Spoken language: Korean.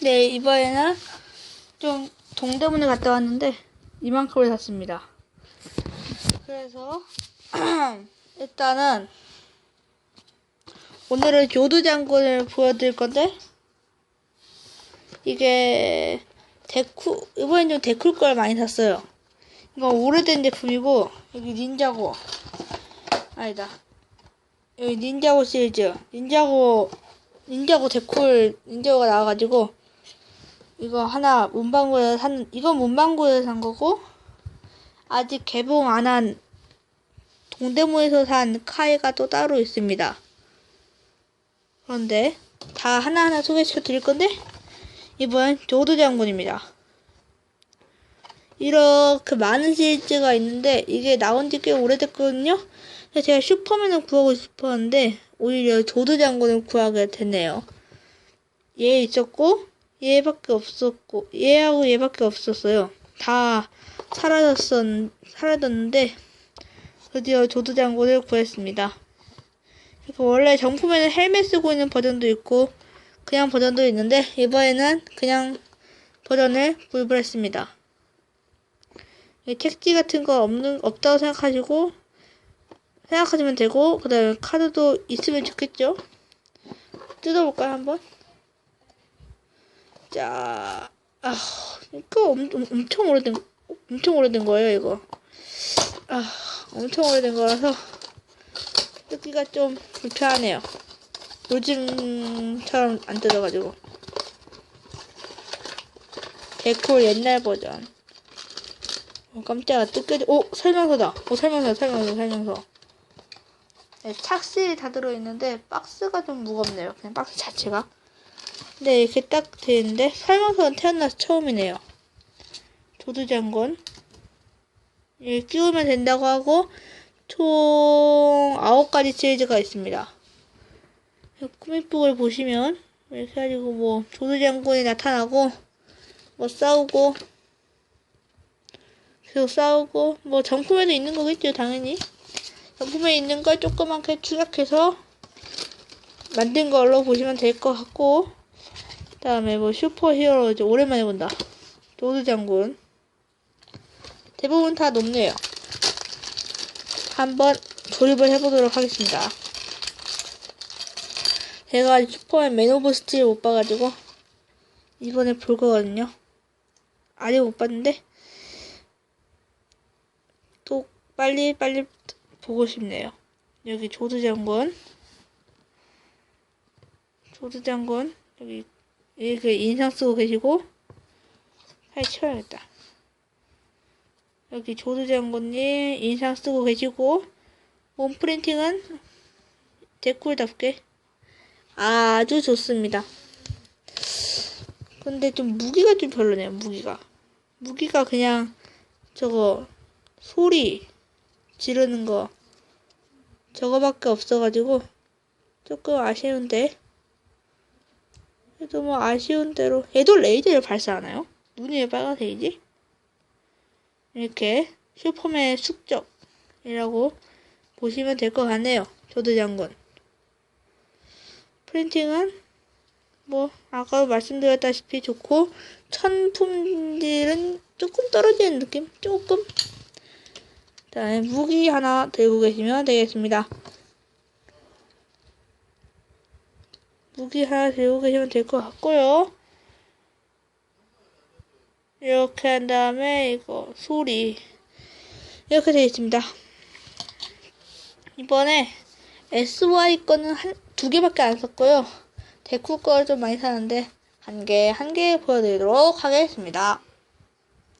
네, 이번에는 좀 동대문에 갔다 왔는데 이만큼을 샀습니다. 그래서 일단은 오늘은 교두 장군을 보여드릴 건데 이게 데쿠 이번엔 좀 데쿨 걸 많이 샀어요. 이거 오래된 제품이고 여기 닌자고 아니다 여기 닌자고 시리즈 닌자고 닌자고 데쿨 닌자고가 나와가지고 이거 하나 문방구에서 산 이건 문방구에서 산 거고 아직 개봉 안 한 동대문에서 산 카이가 또 따로 있습니다. 그런데 다 하나하나 소개시켜 드릴 건데 이번 조드 장군입니다. 이렇게 많은 시리즈가 있는데 이게 나온 지 꽤 오래됐거든요. 제가 슈퍼맨을 구하고 싶었는데 오히려 조드 장군을 구하게 됐네요. 얘 있었고 얘밖에 없었고 얘하고 얘밖에 없었어요. 다 사라졌었 사라졌는데 드디어 조드 장군을 구했습니다. 이거 원래 정품에는 헬멧 쓰고 있는 버전도 있고 그냥 버전도 있는데 이번에는 그냥 버전을 구입했습니다. 이 택지 같은 거 없는 없다고 생각하시고 생각하시면 되고 그다음에 카드도 있으면 좋겠죠. 뜯어볼까요 한번? 자, 아 이거 엄, 엄- 엄청 오래된 거- 엄청 오래된 거예요 이거. 아 엄청 오래된 거라서 뜯기가 좀 불편하네요. 요즘처럼 안 뜯어가지고. 데콜 옛날 버전. 어, 깜짝아, 뜯겨져. 오, 설명서다. 오, 설명서, 설명서, 설명서. 네, 착실히 다 들어있는데, 박스가 좀 무겁네요. 그냥 박스 자체가. 근데 이렇게 딱 되는데, 설명서는 태어나서 처음이네요. 조드 장군. 이렇게 끼우면 된다고 하고, 총 9가지 시리즈가 있습니다. 코믹북을 보시면 이렇게 해가지고 뭐 조드 장군이 나타나고 뭐 싸우고 계속 싸우고 뭐 정품에도 있는 거겠죠 당연히 정품에 있는 걸 조그맣게 추락해서 만든 걸로 보시면 될 것 같고 그 다음에 뭐 슈퍼히어로 이제 오랜만에 본다 조드 장군 대부분 다 높네요 한번 조립을 해보도록 하겠습니다. 제가 슈퍼맨 맨 오브 스틸 못 봐가지고 이번에 볼 거거든요. 아직 못 봤는데 또 빨리 빨리 보고 싶네요. 여기 조드 장군, 조드 장군 여기 이렇게 인상 쓰고 계시고 살 치워야겠다. 여기 조드 장군님 인상 쓰고 계시고 몸 프린팅은 데쿨답게 아주 좋습니다. 근데 좀 무기가 좀 별로네요. 무기가 무기가 그냥 저거 소리 지르는 거 저거밖에 없어가지고 조금 아쉬운데 그래도 뭐 아쉬운 대로 얘도 레이저를 발사하나요? 눈이 왜 빨간색이지? 이렇게 슈퍼맨의 숙적이라고 보시면 될 것 같네요. 조드 장군. 프린팅은 뭐 아까 말씀드렸다시피 좋고 천 품질은 조금 떨어지는 느낌? 조금. 그다음에 무기 하나 들고 계시면 되겠습니다. 무기 하나 들고 계시면 될 것 같고요. 이렇게 한 다음에 이거 소리 이렇게 되어 있습니다. 이번에 SY 거는 한 두 개밖에 안 썼고요. 데쿠 거를 좀 많이 사는데 한 개, 한 개 보여드리도록 하겠습니다.